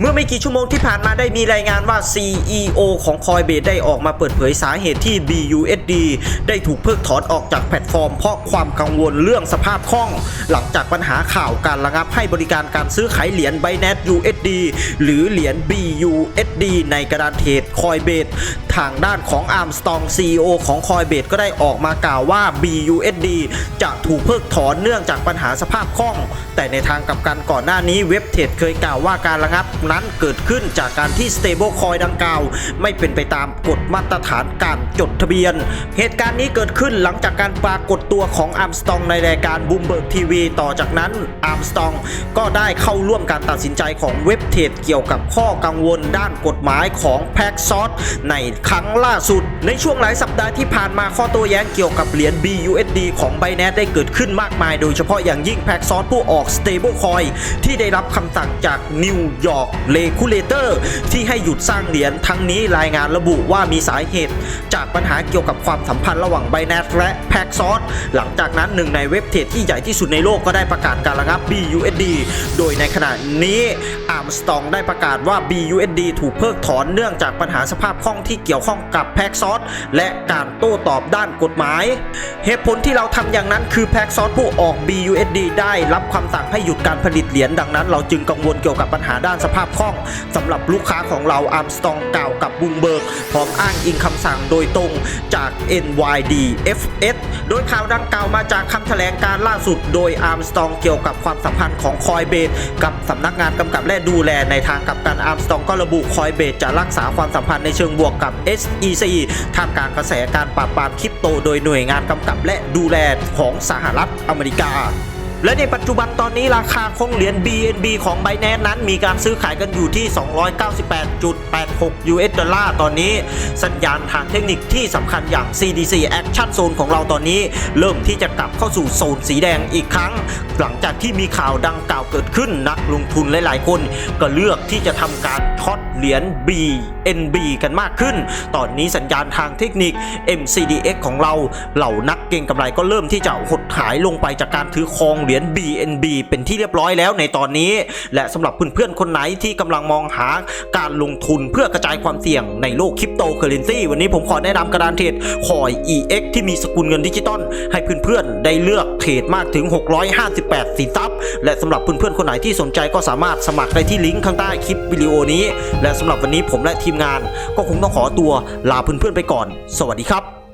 เมื่อไม่กี่ชั่วโมงที่ผ่านมาได้มีรายงานว่า CEO ของ Coinbase ได้ออกมาเปิดเผยสาเหตุที่ BUSD ได้ถูกเพิกถอนออกจากแพลตฟอร์ม เพราะความกังวลเรื่องสภาพคล่อง หลังจากปัญหาข่าวการระงับให้บริการการซื้อขายเหรียญ Binance USD หรือเหรียญ BUSD ในกระดานเทรด Coinbase ทางด้านของ Armstrong CEO ของ Coinbase ก็ได้ออกมากล่าวว่า BUSD จะถูกเพิกถอนเนื่องจากปัญหาสภาพคล่อง แต่ในทางกลับกันก่อนหน้านี้เว็บเทรดเคยกล่าวว่าการระงับนั้นเกิดขึ้นจากการที่ stable coin ดังกล่าว ไม่เป็นไปตามกฎมาตรฐานการจดทะเบียน เหตุการณ์นี้เกิดขึ้นหลังจากการปรากฏตัวของ Armstrong ในรายการ Bloomberg TV ต่อจากนั้น Armstrong ก็ได้เข้าร่วมการตัดสินใจของเว็บเทรดเกี่ยวกับข้อกังวลด้านกฎหมายของ p a x o s ในครั้งล่าสุด ในช่วงหลายสัปดาห์ที่ผ่านมาข้อโต้แย้งเกี่ยวกับเหรียญ BUSD ของ Binance ได้เกิดขึ้นมากมาย โดยเฉพาะอย่างยิ่ง p a x o s ผู้ออก stablecoin ที่ได้รับคำสั่งจากนิวยอร์กเลคูเลเตอร์ที่ให้หยุดสร้างเหรียญทั้งนี้รายงานระบุว่ามีสาเหตุ จากปัญหาเกี่ยวกับความสัมพันธ์ระหว่างไบแนทและ p a x o s หลังจากนั้นหนึ่งในเว็บเทรดที่ใหญ่ที่สุดในโลกก็ได้ประกาศการระงับ BUSD โดยในขณะนี้ Armstrong ได้ประกาศว่า BUSD ถูกเพิกถอนเนื่องจากปัญหาสภาพคล่องที่เกี่ยวข้องกับ p a x o s และการโต้ตอบด้านกฎหมาย เหตุผลที่เราทำอย่างนั้นคือ p a x o s ผู้ออก BUSD ได้รับคำสั่งให้หยุดการผลิตเหรียญดังนั้น เราจึงกังวลเกี่ยวกับปัญหาด้านสภาพคล่องสำหรับลูกค้าของเรา Armstrong กล่าวกับบุงเบิร์กพร้อมอ้างอิงคำสั่งโดยตรงจาก NYDFS โดยข่าวดังกล่าวมาจากคำแถลงการล่าสุด โดย Armstrong เกี่ยวกับความสัมพันธ์ของ Coinbase กับสำนักงานกำกับและดูแลในทางกลับกัน Armstrong ก็ระบุคอยเบสจะรักษาความสัมพันธ์ในเชิงบวกกับ SEC ท่ามกลางกระแสการปราบปรามคริปโตโดยหน่วยงานกำกับและดูแลของสหรัฐอเมริกา และในปัจจุบันตอนนี้ราคาของเหรียญ BNB ของ Binance นั้น มีการซื้อขายกันอยู่ที่ 298.86 US ดอลลาร์ตอนนี้ สัญญาณทางเทคนิคที่สำคัญอย่าง CDC Action Zone ของเราตอนนี้ เริ่มที่จะกลับเข้าสู่โซนสีแดงอีกครั้ง หลังจากที่มีข่าวดังกล่าวเกิดขึ้นนักลงทุนหลายๆ คน ก็เลือกที่จะทำการช็อตเหรียญ BNB กันมากขึ้น ตอนนี้สัญญาณทางเทคนิค MCDX ของเราเหล่านักเก็งกำไรก็เริ่มที่จะหดหายลงไปจากการถือครองเหรียญ BNB เป็นที่เรียบร้อยแล้วในตอนนี้ และสำหรับเพื่อนๆคนไหนที่กำลังมองหาการลงทุนเพื่อกระจายความเสี่ยงในโลกคริปโตเคอเรนซีวันนี้ผมขอแนะนำกระดานเทรดคอย EX ที่มีสกุลเงินดิจิตอลให้เพื่อนๆได้เลือกเทรดมากถึง 658 สินทรัพย์ และสำหรับเพื่อนๆคนไหนที่สนใจก็สามารถสมัครได้ที่ลิงก์ข้างใต้คลิปวิดีโอนี้ และสำหรับวันนี้ผมและทีมงาน ก็คงต้องขอตัวลาเพื่อนๆไปก่อน สวัสดีครับ